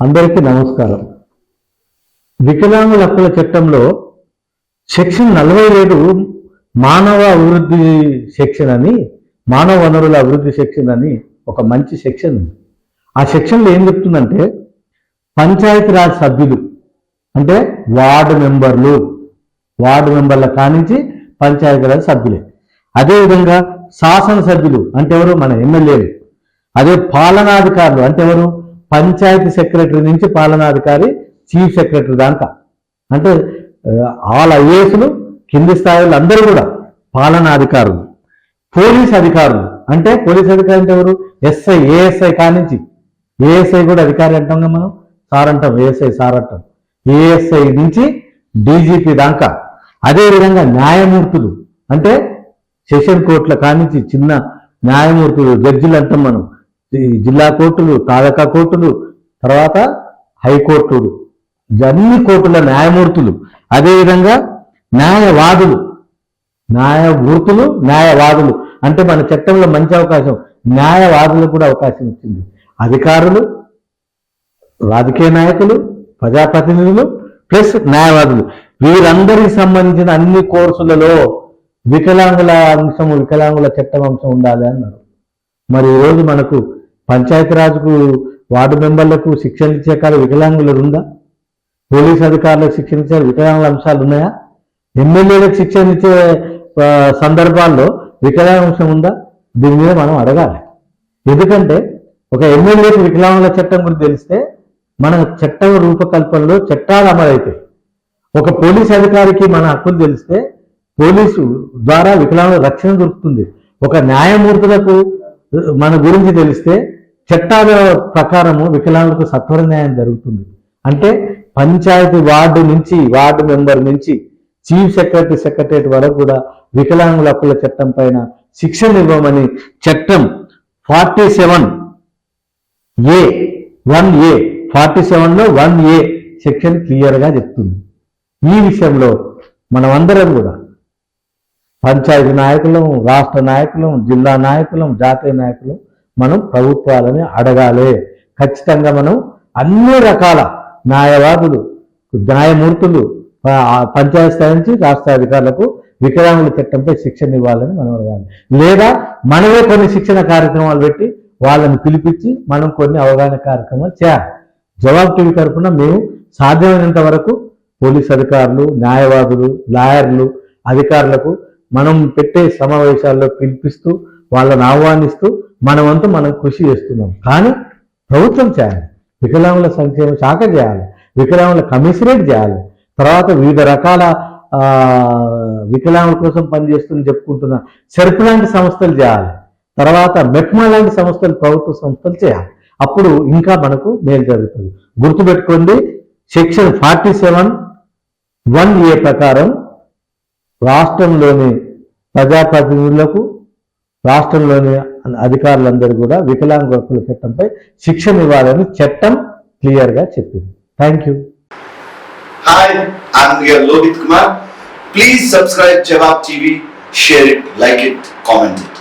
అందరికీ నమస్కారం. వికలాంగుల హక్కుల చట్టంలో సెక్షన్ నలభై ఏడు మానవ అభివృద్ధి సెక్షన్ అని మానవ వనరుల అభివృద్ధి సెక్షన్ అని ఒక మంచి సెక్షన్ ఉంది. ఆ సెక్షన్లో ఏం చెప్తుందంటే పంచాయతీరాజ్ సభ్యులు అంటే వార్డు మెంబర్లు వార్డు మెంబర్ల కానించి పంచాయతీరాజ్ సభ్యులే. అదేవిధంగా శాసనసభ్యులు అంటే ఎవరు? మన ఎమ్మెల్యేలు. అదే పాలనాధికారులు అంటే ఎవరు? పంచాయతీ సెక్రటరీ నుంచి పాలనాధికారి చీఫ్ సెక్రటరీ దాకా. అంటే ఆల్ ఐఏఎస్లు కింది స్థాయిలో అందరూ కూడా పాలనాధికారులు పోలీస్ అధికారులు. అంటే పోలీస్ అధికారి అంటే ఎవరు? ఎస్ఐ ఏఎస్ఐ కానించి. ఏఎస్ఐ కూడా అధికారి అంటాం కదా మనం? సార్ అంటాం ఏఎస్ఐ సార్ అంటాం. ఏఎస్ఐ నుంచి డీజీపీ దాకా. అదేవిధంగా న్యాయమూర్తులు. అంటే సెషన్ కోర్టుల కానించి చిన్న న్యాయమూర్తులు జడ్జిలు అంటాం మనం. జిల్లా కోర్టులు తాలూకా కోర్టులు తర్వాత హైకోర్టులు. అన్ని కోర్టుల న్యాయమూర్తులు. అదేవిధంగా న్యాయవాదులు. న్యాయమూర్తులు న్యాయవాదులు. అంటే మన చట్టంలో మంచి అవకాశం. న్యాయవాదులకు కూడా అవకాశం ఇచ్చింది. అధికారులు రాజకీయ నాయకులు ప్రజాప్రతినిధులు ప్లస్ న్యాయవాదులు. వీరందరికి సంబంధించిన అన్ని కోర్సులలో వికలాంగుల అంశం వికలాంగుల చట్టం అంశం ఉండాలి అన్నారు. మరి ఈరోజు మనకు పంచాయతీరాజ్కు వార్డు మెంబర్లకు శిక్షణ ఇచ్చే కాలం వికలాంగులు ఉందా? పోలీస్ అధికారులకు శిక్షణ ఇచ్చే వికలాంగుల అంశాలు ఉన్నాయా? ఎమ్మెల్యేలకు శిక్షణ ఇచ్చే సందర్భాల్లో సందర్భాల్లో వికలాంశం ఉందా? దీని మీద మనం అడగాలి. ఎందుకంటే ఒక ఎమ్మెల్యేకి వికలాంగుల చట్టం గురించి తెలిస్తే మన చట్టం రూపకల్పనలో చట్టాలు అమలవుతాయి ఒక పోలీస్ అధికారికి మన హక్కులు తెలిస్తే పోలీసు ద్వారా వికలాంగుల రక్షణ దొరుకుతుంది. ఒక న్యాయమూర్తులకు మన గురించి తెలిస్తే చట్టాల ప్రకారము వికలాంగులకు సత్వర న్యాయం జరుగుతుంది. అంటే పంచాయతీ వార్డు నుంచి వార్డు మెంబర్ నుంచి చీఫ్ సెక్రటరీ సెక్రటరేట్ వరకు కూడా వికలాంగుల హక్కుల చట్టం పైన శిక్షణ ఇవ్వమని చట్టం forty seven A one A forty సెవెన్లో వన్ ఏ సెక్షన్ క్లియర్గా చెప్తుంది. ఈ విషయంలో మనమందరం కూడా పంచాయతీ నాయకులం రాష్ట్ర నాయకులం జిల్లా నాయకులం జాతీయ నాయకులం మనం ప్రభుత్వాలని అడగాలి. ఖచ్చితంగా మనం అన్ని రకాల న్యాయవాదులు న్యాయమూర్తులు ఆ, స్థాయి నుంచి రాష్ట్ర అధికారులకు వికలాంగుల చట్టంపై శిక్షణ ఇవ్వాలని మనం అడగాలి. లేదా మనమే కొన్ని శిక్షణ కార్యక్రమాలు పెట్టి వాళ్ళని పిలిపించి మనం కొన్ని అవగాహన కార్యక్రమాలు చేయాలి. జవాబు టీవీ తరఫున మేము సాధ్యమైనంత వరకు పోలీస్ అధికారులు న్యాయవాదులు లాయర్లు అధికారులకు మనం పెట్టే సమావేశాల్లో పిలిపిస్తూ వాళ్ళని ఆహ్వానిస్తూ మనమంతా మనం కృషి చేస్తున్నాం. కానీ ప్రభుత్వం చేయాలి. వికలాంగుల సంక్షేమ శాఖ చేయాలి. వికలాంగుల కమిషనరేట్ చేయాలి. తర్వాత వివిధ రకాల వికలాంగుల కోసం పనిచేస్తుందని చెప్పుకుంటున్న సెర్ప్ లాంటి సంస్థలు చేయాలి. తర్వాత మెప్మా లాంటి సంస్థలు ప్రభుత్వ సంస్థలు చేయాలి. అప్పుడు ఇంకా మనకు మేలు జరుగుతుంది. గుర్తుపెట్టుకోండి section forty seven one A ప్రకారం రాష్ట్రంలోని ప్రజాప్రతినిధులకు రాష్ట్రంలోని అధికారులందరూ కూడా వికలాంగ హక్కుల చట్టంపై శిక్షణ ఇవ్వాలని చట్టం క్లియర్గా చెప్పింది. Thank you hi Lohith Kumar please subscribe Jawab TV share it like it comment it